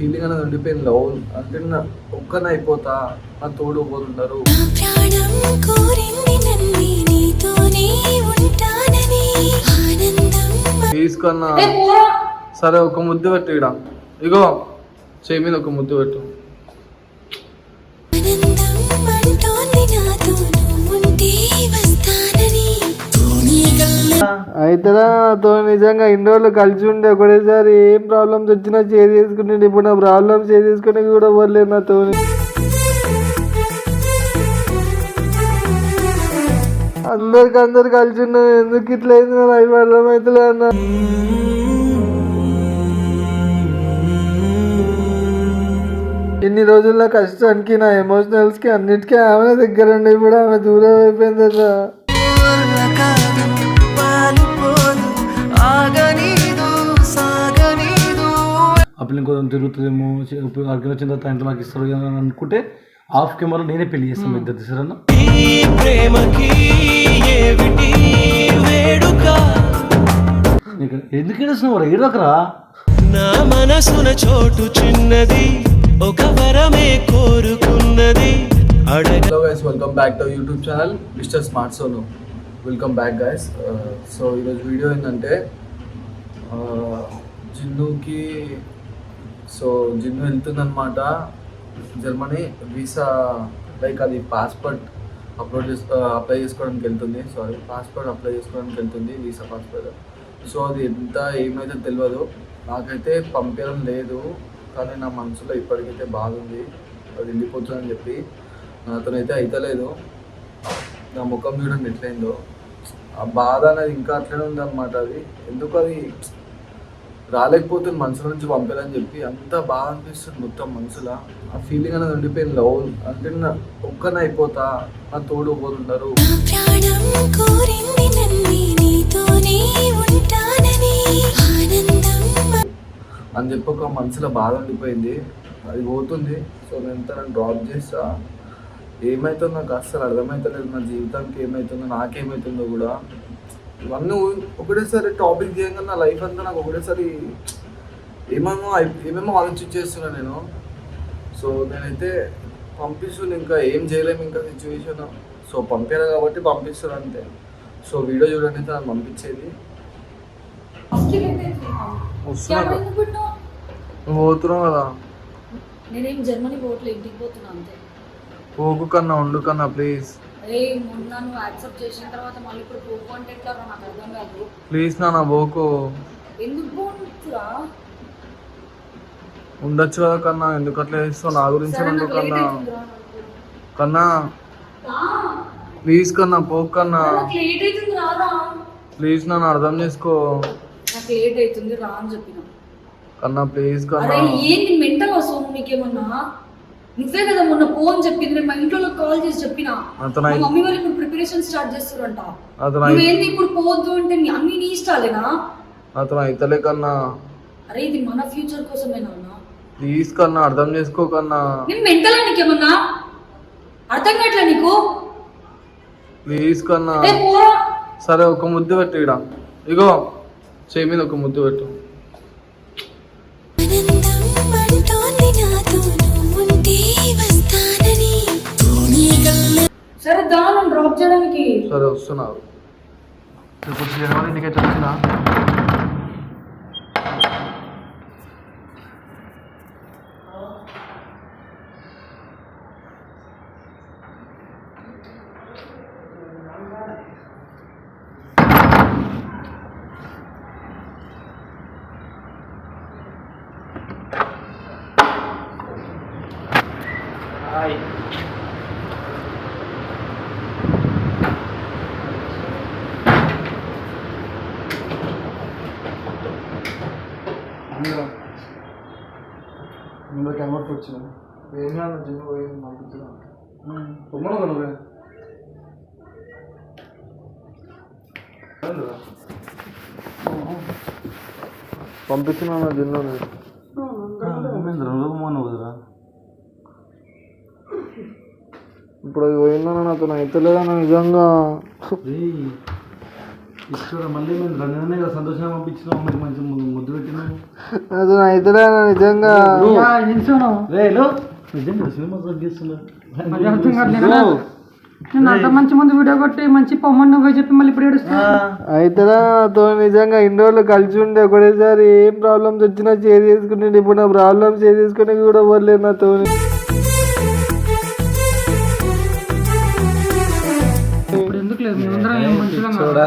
Feeling అనేది ఉండిపోయింది. Love అంటే నా ఒక్కనే అయిపోతా నా తోడు పోతుంటారు. నా ప్రాణం కోరింది నన్ను నీతోనే ఉంటానని ఆనందం. తీసుకున్నా. సరే ఒక ముద్దు పెట్టు ఇడ ఇగో చేయి మీద ఒక ముద్దు పెట్టు. అయితేరా నిజంగా ఇన్ని రోజులు కలిసి ఉండే ఒకటేసారి ఏం ప్రాబ్లమ్స్ వచ్చినా షేర్ చేసుకుంటే ఇప్పుడు నా ప్రాబ్లమ్స్ షేర్ చేసుకునే కూడా పోలేదు నాతో అందరికి అందరు కలిసి ఉన్నాం ఎందుకు ఇట్లా అయింది నా లైఫ్ అర్థమవుతలే అన్న. ఇన్ని రోజుల్లో కష్టానికి నా ఎమోషనల్స్కి అన్నిటికీ ఆమె దగ్గర ఉండి ఇప్పుడు ఆమె దూరం అయిపోయింది కదా పిల్లలు కొంచెం తిరుగుతుందేమో అక్కడికి వచ్చిన తర్వాత ఇంట్లో నాకు ఇస్తారు కదా అని అనుకుంటే ఆఫ్ కెమెరా నేనే పెళ్ళి చేస్తాను ఇద్దరు తీసారన్న. నీకు ఎందుకు ఏడుస్తున్నావు ఏడవకరా నా మనసున చోటు చిన్నది ఒక వరమే కోరుకున్నది. Hello guys welcome back to YouTube channel mister smart Sonu welcome back guys so ఈరోజు వీడియో ఏంటంటే జిన్నుకి సో జిన్ను వెళ్తుందనమాట జర్మనీ వీసా లైక్ అది పాస్పోర్ట్ అప్లోడ్ చేసుకో అప్లై చేసుకోవడానికి వెళ్తుంది. సారీ పాస్పోర్ట్ అప్లై చేసుకోవడానికి వెళ్తుంది వీసా పాస్పోర్ట్. సో అది ఎంత ఏమైతే తెలియదు నాకైతే పంపించడం లేదు. కానీ నా మనసులో ఇప్పటికైతే బాధ ఉంది అది వెళ్ళిపోతుందని చెప్పి. అతనైతే అయితలేదు. నా ముఖం చూడండి ఎట్లయిందో. ఆ బాధ అనేది ఇంకా అట్లనే ఉంది అనమాట అది. ఎందుకు అది రాలేకపోతుంది మనసులో నుంచి పంపాలని చెప్పి అంత బాధ అనిపిస్తుంది మొత్తం మనసులో. ఆ ఫీలింగ్ అనేది ఉండిపోయింది లవ్. అంటే నా ఒక్కనే అయిపోతా నా తోడు పోతుంటారు. అని చెప్పి ఒక మనసులో బాధ ఉండిపోయింది. అది పోతుంది. సో నేను తనని డ్రాప్ చేస్తా. ఏమవుతుందో నాకు అస్సలు అర్థమవుతలేదు నా జీవితానికి ఏమవుతుందో నాకేమవుతుందో కూడా. ఇవన్నీ ఒకటేసారి టాపిక్ చేయగా నా లైఫ్ అంతా నాకు ఒకటేసారి ఏమేమో ఏమేమో ఆలోచించేస్తున్నా నేను. సో నేనైతే పంపిస్తున్నా ఇంకా ఏం చేయలేము ఇంకా సిచ్యువేషన్ సో పంపారు కాబట్టి పంపిస్తున్నా అంతే. సో వీడియో చూడండి తను పంపించేది. పోతున్నావు కదా. నేనేం జర్మనీ పోవట్లే ఇంటికి పోతున్నా అంతే. పోకు కన్నా ఉండు కన్నా ప్లీజ్ మొన్న నువ్వు యాక్సెప్ట్ చేసిన తర్వాత మళ్ళీ ఇప్పుడు నాకు అర్థం కాదు. ప్లీజ్ నాన్న పోకు. ఎందుకు పోనురా ఉండొచ్చు కదా కన్నా ఎందుకు అట్లా చేస్తావు? నా గురించి కన్నా. కన్నా. ప్లీజ్ కన్నా పోకు కన్నా. నాకు లేట్ అవుతుంది రారా ప్లీజ్ నన్ను అర్థం చేసుకో. నాకు లేట్ అవుతుంది రా అని చెప్పిన. కన్నా ప్లీజ్ అరే కన్నా ఏంది మెంటల్ వస్తావు నీకేమన్నా? నువ్వే కదా మొన్న ఫోన్ చెప్పింది నేను మా ఇంట్లో కాల్ చేసి చెప్పిన. మా మమ్మీ వాళ్ళు ఇప్పుడు ప్రిపరేషన్ స్టార్ట్ చేస్తారంట. నువ్వేంది ఇప్పుడు పోవద్దు అంటే అన్ని నీ ఇష్టాలేనా? అతను అయితలే కన్నా. అరే ఇది మన ఫ్యూచర్ కోసమే నాన్న. ప్లీజ్ కన్నా అర్థం చేసుకో కన్నా. నేను మెంటల్ నీకేమన్నా? అర్థం కావట్లే నీకు? ప్లీజ్ కన్నా. సరే ఒక ముద్దు పెట్టు ఇగో చేయి మీద ఒక ముద్దు పెట్టు. డ్రాప్ చేయడానికి? సరే వస్తున్నారు ఇప్పుడు జనవరి ఇంటికి వచ్చినా ఇందులో కెమెరా వచ్చిన ఏం కాదు జిమ్ పోయి పంపించిన పొమ్మను కదా పంపించిన జిన్లో వదరా ఇప్పుడు అది పోయిందన్న నాతో. అయితలేదన్న నిజంగా. ఇక్కడ మళ్ళీ మేము రంగనే కదా సంతోషంగా పంపించిన. అమ్మకి మంచి ము- ముద్దు పెట్టినాము అది అయితే నిజంగా. రేలో నిజంగా సినిమా తగ్గిస్తున్నా నేను అంత మంచి ముందు వీడియో కొట్టి మంచి పొమ్మని నువ్వే చెప్పి మళ్ళీ ఇప్పుడు ఏడుస్తా నాతో నిజంగా ఇన్ని రోజులు కలిసి ఉండే ఒకటేసారి ఏం ప్రాబ్లమ్స్ వచ్చినా షేర్ చేసుకునే ఇప్పుడు నా ప్రాబ్లమ్స్ షేర్ చేసుకునే కూడా పోలేదు నాతో ఇప్పుడు ఎందుకు లేదు? మేమందరం మంచిగా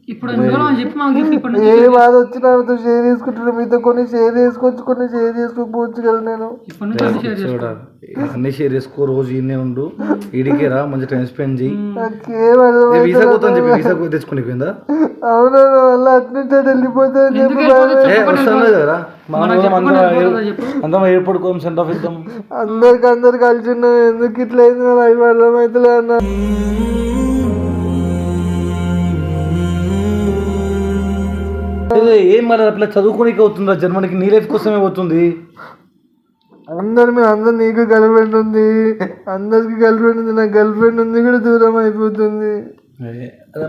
ఇప్పుడు ఎందుకు అని చెప్పి మాకు చెప్పి ఇప్పుడు ఏ బాధ వచ్చినా నాతో షేర్ చేసుకుంటున్నా మీతో కొన్ని షేర్ చేసుకోవచ్చు కొన్ని షేర్ చేసుకోకపోవచ్చు కదా నేను. అన్ని షేర్ చేసుకో. చూడా అన్ని షేర్ చేసుకో రోజు ఈయనే ఉండు ఈడికే రా మంచి టైం స్పెండ్ చేయి. వీసా పోతా చెప్పి వీసా తెచ్చుకుని పోయిందా? అవునా వల్ల అట్నుంటే వెళ్ళిపోతా అని చెప్పి కదా మనం అందరం ఎయిర్పోర్ట్ కోసం సెండ్ ఆఫ్ ఇద్దాం అందరికి అందరు కలిసి ఉన్నాం ఎందుకు ఇట్లా అయింది నా లైఫ్ అర్థమవుతలే అన్న. ఏం మరి అట్లా చదువుకోనికి అవుతుందా? జర్మనీకి నీ లైఫ్ కోసమే పోతుంది. అందరు మేము అందరు నీకు గర్ల్ ఫ్రెండ్ ఉంది. అందరికి గర్ల్ ఫ్రెండ్ ఉంది. నాకు గర్ల్ ఫ్రెండ్ ఉంది కూడా దూరం అయిపోతుంది.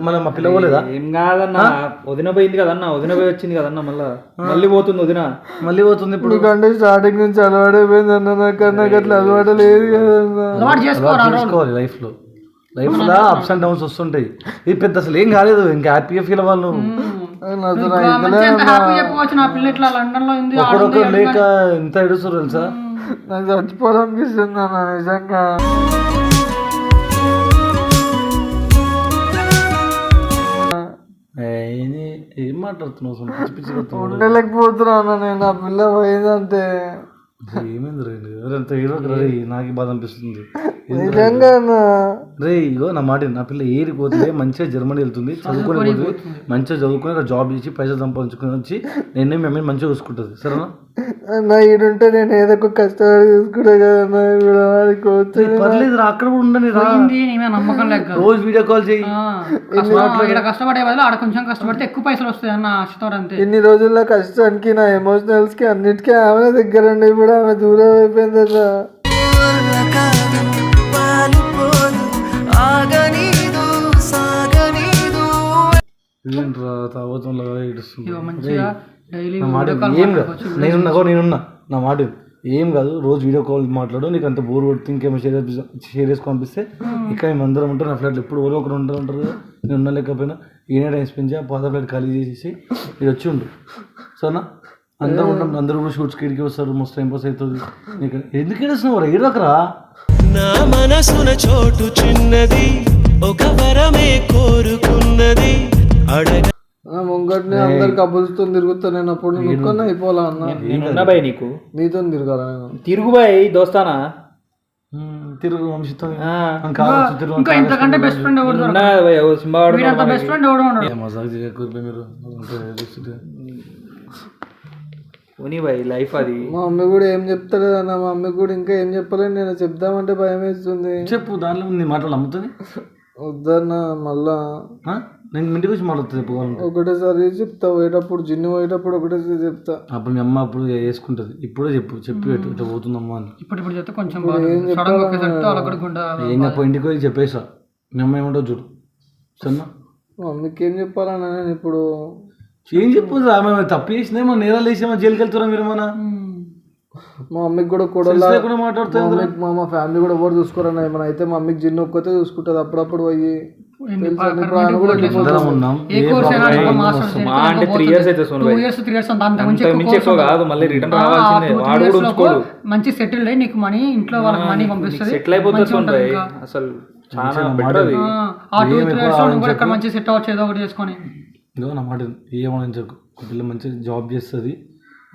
మన మా పిల్ల పోలేదా? ఏం కాదన్న? వదిన పోయింది కదన్న? వదిన పోయి వచ్చింది కదన్న మళ్ళా? మళ్ళీ పోతుంది వదిన. మళ్ళీ పోతుంది ఇప్పుడు. నీకంటే స్టార్టింగ్ నుంచి అలవాటైపోయింది అన్న. నాకు నాకు అట్లా అలవాటు లేదు కదన్నా అలవాటు లైఫ్లో లైఫ్లో అప్స్ అండ్ డౌన్స్ వస్తుంటాయి. ఇది పెద్ద అసలు ఏం కాలేదు. ఇంకా హ్యాపీగా ఫీల్ అవ్వాలి నువ్వు. ఒకరొకరు లేక ఎంత ఎడుస్తారు తెలుసా? నాకు చచ్చిపోవాలనిపిస్తుంది అన్న నిజంగా. ఏ, మాట్లాడుతున్నావు. ఉండలేకపోతున్నా అన్న నేను నా పిల్ల పోయిందంటే. ఏమైంది రే? ఎవరంత హీరో రే నాకు బాధ అనిపిస్తుంది. రే ఇగో నా మాట విను. నా పిల్ల ఏరి పోతే మంచిగా జర్మనీ వెళ్తుంది చదువుకొని పోతుంది మంచిగా చదువుకొని అక్కడ జాబ్ చేసి పైసలు సంపాదించుకొని వచ్చి నేను మీ అమ్మని మంచిగా చూసుకుంటుంది. సరేనా? అన్న ఈడుంటే నేను ఏదో ఒక కష్టపడి చూసుకుంటా వచ్చి పర్లేదు రా అక్కడ కూడా ఉండని నమ్మకం లెక్క రోజు వీడియో కాల్ చేయి. ఈడ కష్టపడే బదులు ఆడ కొంచెం కష్టపడితే ఎక్కువ పైసలు వస్తాయి అన్న ఆశతో అంతే. ఇన్ని రోజుల్లో కష్టానికి నా ఎమోషనల్స్కి అన్నిటికీ ఆమె దగ్గర ఉండి ఇప్పుడు ఆమె దూరం అయిపోయింది తాగుతంలో మంచిగా డైలీ. ఏం కాదు. నేనున్నా గో నేనున్నా నా మాట. ఏం కాదు రోజు వీడియో కాల్ మాట్లాడు నీకు అంత బోర్ కొడితే ఇంకేమో షేర్ షేర్ చేసి పంపిస్తే ఇక్కడ మేము అందరం ఉంటాం నా ఫ్లాట్లు ఎప్పుడు ఎవరో ఒకరు ఉంటారు ఉంటారు కదా. నేను ఉన్నా లేకపోయినా ఈయన టైం స్పెండ్ చేయ పాత ఫ్లాట్ ఖాళీ చేసేసి ఇది వచ్చి ఉండు. సరేనా? అందరూ ఉంటాం అందరూ కూడా షూట్స్కి ఇడికి వస్తారు మస్తు టైం పాస్ అవుతుంది. నీకు ఎందుకు ఏడుస్తున్నావు ఏడవకరా నా మనసున చోటు చిన్నది ఒక వరమే కోరుకున్నది. అడగ నా ముంగట్ని అందరు కబుల్స్తో తిరుగుతా నేను అప్పుడు నువ్వు అయిపోవాలా అన్న? నేనున్నా బాయ్ నీకు. నీతో తిరగాల నేను? తిరుగు బాయ్ దోస్తానా? తిరుగు వంశీతో ఇంకా ఇంతకంటే బెస్ట్ ఫ్రెండ్ ఎవరు. ఉన్నా బాయ్, వీడంత బెస్ట్ ఫ్రెండ్ ఎవడు మజాక్ చేయకూడదు మీరు. అంతే. ఉని బాయ్ లైఫ్ అది. మా మమ్మీ కూడా ఏం చెప్తలేదు అన్న మా మమ్మీ కూడా ఇంకా ఏం చెప్పలేదు నేను చెప్దామంటే భయం వేస్తుంది. చెప్పు దాంట్లో నీ మాటలు అమ్ముతుంది వద్దన్న మళ్ళా. ఆ? నేను ఇంటికి వచ్చి మాట్లాడుతుంది చెప్పు కావాలంటే. ఒకటేసారి చెప్తా పోయేటప్పుడు జిన్ను పోయేటప్పుడు ఒకటేసారి చెప్తా. అప్పుడు మీ అమ్మ అప్పుడు వేసుకుంటది. ఇప్పుడే చెప్పు చెప్పి పెట్టు ఇట్లా పోతుందమ్మా అని. ఇప్పుడు ఇప్పుడు చెప్తే కొంచెం బాగుంటుంది సడన్గా ఒకేసారి వాళ్ళ కూడా గుండా ఏం చెప్ప ఇంటికి పోయి చెప్పేసా. మీ అమ్మ ఏమంటావు చూడు. సరేనా? మా మమ్మీకి ఏం చెప్పాలన్నా నేను ఇప్పుడు ఏం చెప్పు ఆమె తప్పు చేసిందేమో నేరాలు వేసేమో జైలుకి వెళ్తారా మీరు మన మా మమ్మీకి కూడా కూడా కూడా మాట్లాడుతుంది మా మా ఫ్యామిలీ కూడా ఎవరు చూసుకోరన్న ఏమైనా అయితే మా మమ్మీకి జిన్ను ఒక్కతే చూసుకుంటుంది అప్పుడప్పుడు పోయి మంచి అంత మించి ఎక్కువ కాదు మళ్ళీ రిటర్న్ రావాల్సిందే. వాడు కూడా ఉంచుకోడు. మంచి సెటిల్డ్ అయ్యి నీకు మనీ ఇంట్లో వాళ్ళకి మనీ పంపిస్తుంది. సెటిల్ అయిపోతుంది అసలు చాలా బెటర్ ఆ టూ త్రీ ఇయర్స్ కూడా ఇక్కడ మంచి సెట్ అవ్వచ్చు ఏదో ఒకటి చేసుకొని. ఇదో నా మాట ఏమని చెప్పు ఒక పిల్ల మంచిగా జాబ్ చేస్తుంది.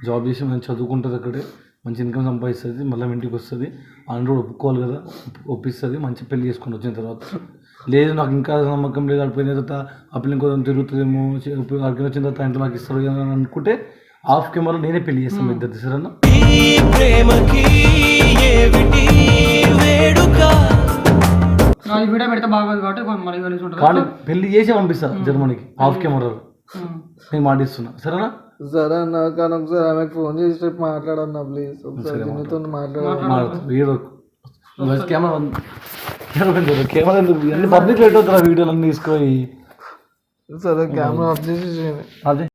జాబ్ చేసి మంచి చదువుకుంటుంది అక్కడే. మంచి ఇన్కమ్ సంపాదిస్తుంది. మళ్ళీ ఇంటికి వస్తుంది. అందరూ ఒప్పుకోవాలి కదా. ఒప్పిస్తుంది. మంచి పెళ్ళి చేసుకొని వచ్చిన తర్వాత. లేదు నాకు ఇంకా నమ్మకం లేదు. అడిపోయిన తర్వాత ఆ పిల్ల కొంచెం తిరుగుతుందేమో. అడిగిన వచ్చిన తర్వాత ఇంట్లో నాకు ఇస్తారు కదా అని అనుకుంటే హాఫ్ కెమెరా నేనే పెళ్ళి చేస్తాను ఇద్దరు సరేనా? ప్రేమకి వేడుక? వీడియో పెడితే బాగోదు కాబట్టి మళ్ళీ కలిసి ఉంటుంది. కానీ పెళ్ళి చేసి పంపిస్తా జర్మనీకి హాఫ్ కెమెరాలో. నేను మాటిస్తున్నా. సరేనా? సరే అన్న కానీ ఒకసారి ఆమెకు ఫోన్ చేసి రేపు మాట్లాడన్నా ప్లీజ్ ఒకసారి జిన్నుతో మాట్లాడాలి వీడియో కెమెరా కెమెరా అన్ని పబ్లిక్ లైట్ అవుతారా వీడియోలు అన్ని తీసుకొని సరే కెమెరా ఆఫ్ చేసి. అదే